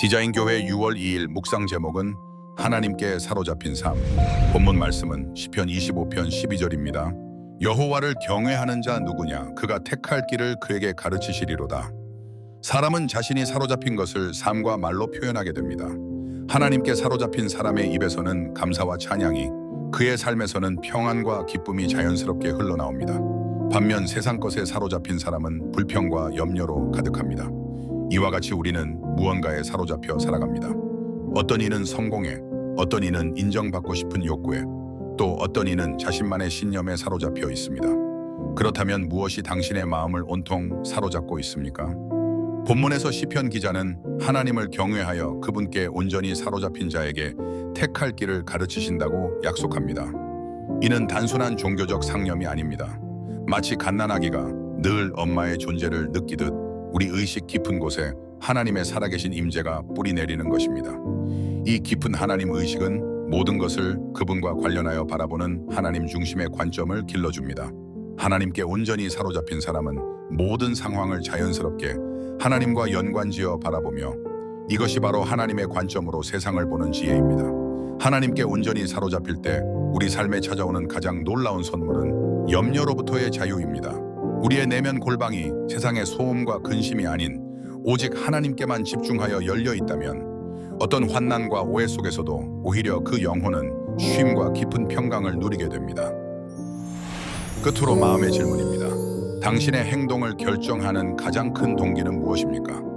디자인 교회 6월 2일 묵상 제목은 하나님께 사로잡힌 삶. 본문 말씀은 시편 25편 12절입니다. 여호와를 경외하는 자 누구냐? 그가 택할 길을 그에게 가르치시리로다. 사람은 자신이 사로잡힌 것을 삶과 말로 표현하게 됩니다. 하나님께 사로잡힌 사람의 입에서는 감사와 찬양이, 그의 삶에서는 평안과 기쁨이 자연스럽게 흘러나옵니다. 반면 세상 것에 사로잡힌 사람은 불평과 염려로 가득합니다. 이와 같이 우리는 무언가에 사로잡혀 살아갑니다. 어떤 이는 성공에, 어떤 이는 인정받고 싶은 욕구에, 또 어떤 이는 자신만의 신념에 사로잡혀 있습니다. 그렇다면 무엇이 당신의 마음을 온통 사로잡고 있습니까? 본문에서 시편 기자는 하나님을 경외하여 그분께 온전히 사로잡힌 자에게 택할 길을 가르치신다고 약속합니다. 이는 단순한 종교적 상념이 아닙니다. 마치 갓난아기가 늘 엄마의 존재를 느끼듯 우리 의식 깊은 곳에 하나님의 살아계신 임재가 뿌리 내리는 것입니다. 이 깊은 하나님 의식은 모든 것을 그분과 관련하여 바라보는 하나님 중심의 관점을 길러줍니다. 하나님께 온전히 사로잡힌 사람은 모든 상황을 자연스럽게 하나님과 연관지어 바라보며 이것이 바로 하나님의 관점으로 세상을 보는 지혜입니다. 하나님께 온전히 사로잡힐 때 우리 삶에 찾아오는 가장 놀라운 선물은 염려로부터의 자유입니다. 우리의 내면 골방이 세상의 소음과 근심이 아닌 오직 하나님께만 집중하여 열려 있다면 어떤 환난과 오해 속에서도 오히려 그 영혼은 쉼과 깊은 평강을 누리게 됩니다. 끝으로 마음의 질문입니다. 당신의 행동을 결정하는 가장 큰 동기는 무엇입니까?